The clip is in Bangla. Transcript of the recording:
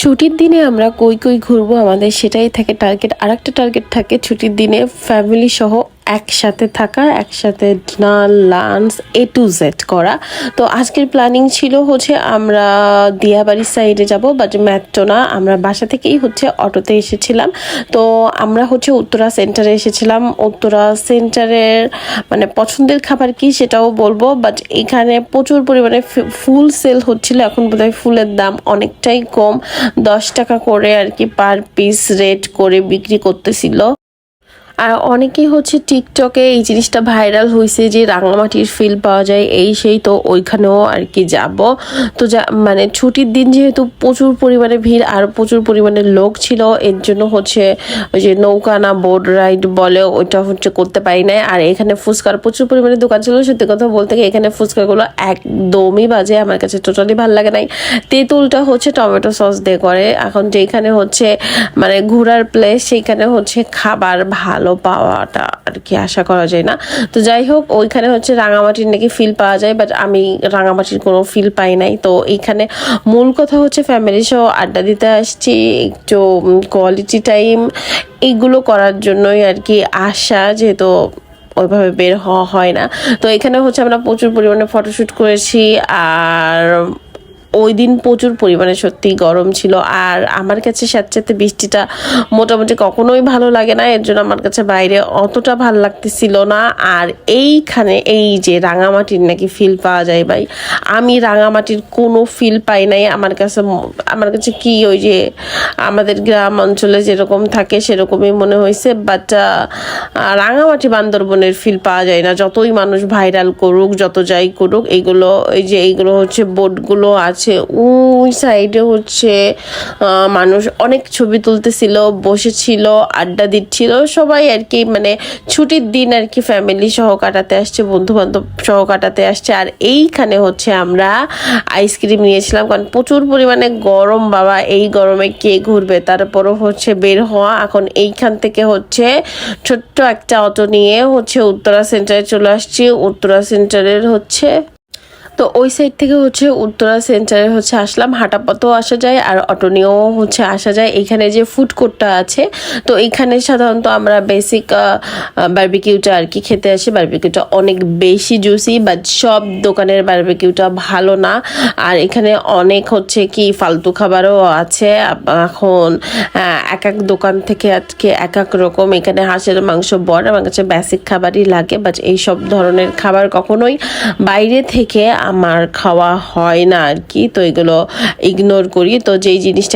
ছুটির দিনে আমরা কই কই ঘুরবো আমাদের সেটাই থাকে টার্গেট আর একটা টার্গেট থাকে ছুটির দিনে ফ্যামিলি সহ একসাথে থাকা, একসাথে dinner lunch A to Z করা। তো আজকের প্ল্যানিং ছিল হচ্ছে আমরা দিয়াবাড়ির সাইডে যাব বাট মেট্রো না, আমরা বাসা থেকেই হচ্ছে অটোতে এসেছিলাম। তো আমরা হচ্ছে উত্তরা সেন্টারে এসেছিলাম। উত্তরা সেন্টারের মানে পছন্দের খাবার কি সেটাও বলব বাট এখানে প্রচুর পরিমাণে ফুল সেল হচ্ছিল। এখন বোধহয় ফুলের দাম অনেকটাই কম। দশ টাকা করে আর কি পার পিস রেট করে বিক্রি করতেছিল। আর অনেকেই হচ্ছে টিকটকে এই জিনিসটা ভাইরাল হয়েছে যে রাঙামাটির ফিল পাওয়া যায়, এই সেই, তো ওইখানেও আর কি যাব। তো যা মানে ছুটির দিন যেহেতু প্রচুর পরিমাণে ভিড় আর প্রচুর পরিমাণে লোক ছিল, এর জন্য হচ্ছে ওই যে নৌকা না বোট রাইড বলে ওইটা হচ্ছে করতে পারি নাই। আর এখানে ফুচকার প্রচুর পরিমাণে দোকান ছিল, সত্যি কথা বলতে গিয়ে এখানে ফুচকাগুলো একদমই বাজে, আমার কাছে টোটালি ভালো লাগে নাই। তেঁতুলটা হচ্ছে টমেটো সস দিয়ে করে। এখন যেখানে হচ্ছে মানে ঘোরার প্লেস সেইখানে হচ্ছে খাবার ভালো পাওয়াটা আর কি আশা করা যায় না। তো যাই হোক, ওইখানে হচ্ছে রাঙামাটির নাকি ফিল পাওয়া যায় বাট আমি রাঙামাটির কোনো ফিল পাই নাই। তো এইখানে মূল কথা হচ্ছে ফ্যামিলি সহ আড্ডা দিতে আসছি, একটু কোয়ালিটি টাইম এইগুলো করার জন্যই আর কি আশা, যেহেতু ওইভাবে বের হওয়া হয় না। তো এখানে হচ্ছে আমরা প্রচুর পরিমাণে ফটোশ্যুট করেছি, আর ওই দিন প্রচুর পরিমাণে সত্যি গরম ছিল। আর আমার কাছে স্যাঁতস্যাঁতে বৃষ্টিটা মোটামুটি কখনোই ভালো লাগে না। এর জন্য আমার কাছে বাইরে অতটা ভালো লাগতেছিল না। আর এইখানে এই যে রাঙামাটির নাকি ফিল পাওয়া যায় ভাই, আমি রাঙামাটির কোনো ফিল পাই নাই। আমার কাছে আমার কাছে কি ওই যে আমাদের গ্রাম অঞ্চলে যেরকম থাকে সেরকমই মনে হয়েছে বাট রাঙামাটি বান্দরবনের ফিল পাওয়া যায় না। যতই মানুষ ভাইরাল করুক, যত যাই করুক এইগুলো এই যে এইগুলো হচ্ছে বোটগুলো আছে ওই সাইডে হচ্ছে মানুষ অনেক ছবি তুলতেছিল, বসেছিল, আড্ডা দিচ্ছিল। সবাই আর কি মানে ছুটির দিন আর কি ফ্যামিলি সহ কাটাতে আসছে বন্ধু বান্ধব সহ কাটাতে আসছে। আর এইখানে হচ্ছে আমরা আইসক্রিম নিয়েছিলাম, কারণ প্রচুর পরিমাণে গরম, বাবা, এই গরমে কে ঘুরবে? তারপরও হচ্ছে বের হওয়া। এখন এইখান থেকে হচ্ছে ছোট্ট একটা অটো নিয়ে হচ্ছে উত্তরা সেন্টারে চলে আসছি। উত্তরা সেন্টারের হচ্ছে তো ওই সাইড থেকে হচ্ছে উত্তরা সেন্টারে হচ্ছে আসলাম। হাঁটা পথেও আসা যায় আর অটো নিয়েও হচ্ছে আসা যায়। এখানে যে ফুড কোর্টটা আছে, তো এখানে সাধারণত আমরা বেসিক বারবিকিউটা আর কি খেতে আসি। বারবিকিউটা অনেক বেশি জুসি বাট সব দোকানের বারবিকিউটা ভালো না। আর এখানে অনেক হচ্ছে কি ফালতু খাবারও আছে। এখন এক এক দোকান থেকে আজকে এক এক রকম। এখানে হাঁসের মাংস বড়, আমার কাছে বেসিক খাবারই লাগে বাট এই সব ধরনের খাবার কখনোই বাইরে থেকে আমার খাওয়া হয় না আর কি তো এগুলো ইগনোর করি। তো যেই জিনিসটা